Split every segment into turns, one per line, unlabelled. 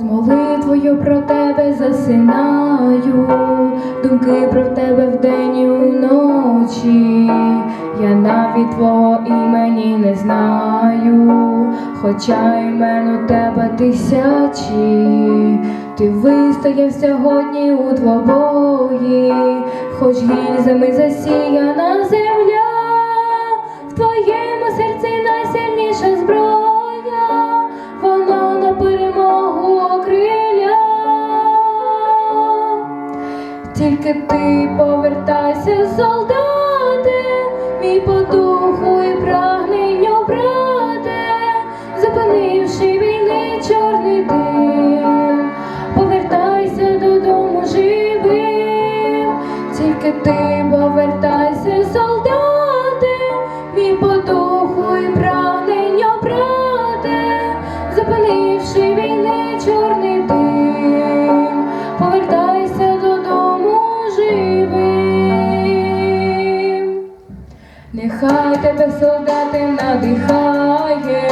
молитвою про тебе засинаю, думки про тебе вдень і уночі. Я навіть твого імені не знаю, хоча імен у тебе тисячі. Ти вистояв сьогодні у двобої, хоч гільзами засіяна земля, в твоєму серці Тільки ти повертайся, солдати, мій по духу тебе солдати надихає,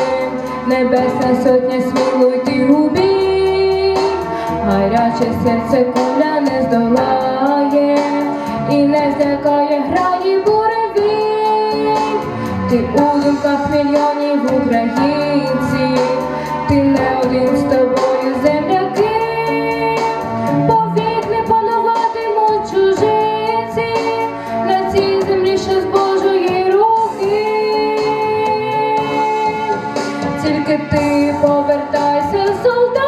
небесна сотня сміло ти у бій, гаряче серце куля не здолає, і не злякає грає буревій. Ти у думках мільйонів українців, Тільки ти повертайся, солдати,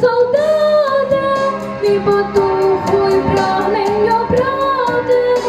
повертайся, ти потухуй прагнення духу